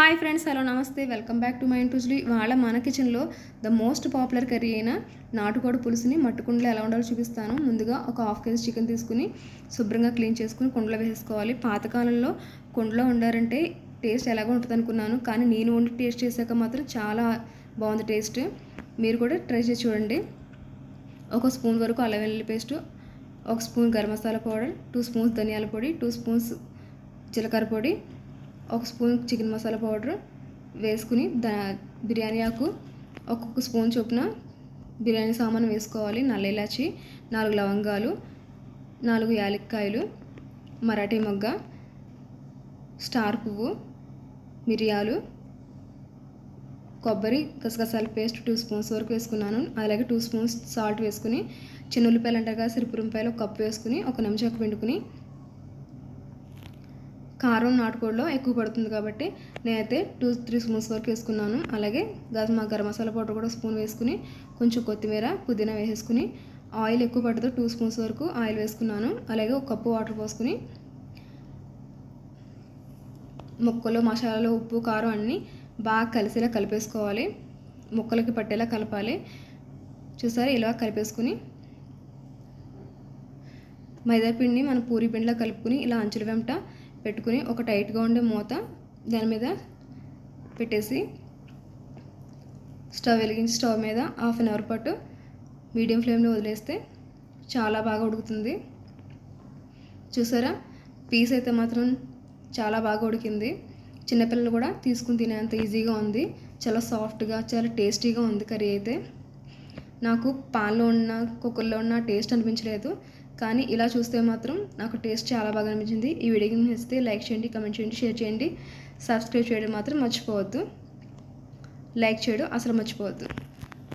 Hi friends hello నమస్తే. Welcome back to my ఇంటూజ్లీ వాళ్ళ మన కిచెన్లో ద మోస్ట్ పాపులర్ కర్రీ అయిన నాటుకోడి పులుసుని మట్టుకుండలో ఎలా ఉండాలో చూపిస్తాను. ముందుగా ఒక హాఫ్ కేజీ చికెన్ తీసుకుని శుభ్రంగా క్లీన్ చేసుకుని కుండలో వేసుకోవాలి పాతకాలంలో కుండలో ఉండారంటే టేస్ట్ ఎలాగో ఉంటుంది అనుకున్నాను కానీ నేను వండి టేస్ట్ చేశాక మాత్రం చాలా బాగుంది టేస్ట్. మీరు కూడా ట్రై చేసి చూడండి. ఒక స్పూన్ వరకు అల్లం వెల్లుల్లి పేస్ట్ ఒక spoon garam masala powder two spoons ధనియాల పొడి టూ స్పూన్స్ జీలకర్ర పొడి ఒక స్పూన్ చికెన్ మసాలా పౌడర్ వేసుకుని దా బిర్యానీ ఆకు ఒక్కొక్క స్పూన్ చొప్పున బిర్యానీ సామాన్ వేసుకోవాలి. నల్ల ఇలాచి నాలుగు లవంగాలు నాలుగు యాలక్కాయలు మరాఠీ మొగ్గ స్టార్ పువ్వు మిరియాలు కొబ్బరి గసగసాల పేస్ట్ టూ స్పూన్స్ వరకు వేసుకున్నాను. అలాగే టూ స్పూన్స్ సాల్ట్ వేసుకుని చిన్న ఉల్లిపాయలు అంటారు కదా సిరుపురుంపాయలు ఒక కప్పు వేసుకుని ఒక నిమిషం పిండుకుని కారం నాటుకోడిలో ఎక్కువ పడుతుంది కాబట్టి నేనైతే టూ త్రీ స్పూన్స్ వరకు వేసుకున్నాను. అలాగే మా గరం మసాలా పౌడర్ కూడా స్పూన్ వేసుకుని కొంచెం కొత్తిమీర పుదీనా వేసేసుకుని ఆయిల్ ఎక్కువ పడుతుంది టూ స్పూన్స్ వరకు ఆయిల్ వేసుకున్నాను. అలాగే ఒక కప్పు వాటర్ పోసుకుని ముక్కలు మసాలాలు ఉప్పు కారం అన్నీ బాగా కలిసేలా కలిపేసుకోవాలి. ముక్కలకి పట్టేలా కలపాలి. చూసారా? ఇలా కలిపేసుకుని మైదాపిండి మన పూరి పిండిలో కలుపుకుని ఇలా అంచుల వెంట పెట్టుకుని ఒక టైట్గా ఉండే మూత దాని మీద పెట్టేసి స్టవ్ వెలిగించి స్టవ్ మీద హాఫ్ అన్ అవర్ పాటు మీడియం ఫ్లేమ్లో వదిలేస్తే చాలా బాగా ఉడుకుతుంది. చూసారా? పీస్ అయితే మాత్రం చాలా బాగా ఉడికింది. చిన్నపిల్లలు కూడా తీసుకుని తినేంత ఈజీగా ఉంది. చాలా సాఫ్ట్గా చాలా టేస్టీగా ఉంది కర్రీ అయితే. నాకు పాల్లో ఉన్న కుక్కర్లో ఉన్న టేస్ట్ అనిపించలేదు. కానీ ఇలా చూస్తే మాత్రం నాకు టేస్ట్ చాలా బాగా అనిపించింది. ఈ వీడియోకి నచ్చితే లైక్ చేయండి కమెంట్ చేయండి షేర్ చేయండి. సబ్స్క్రైబ్ చేయడం మాత్రం మర్చిపోవద్దు. లైక్ చేయడం అసలు మర్చిపోవద్దు.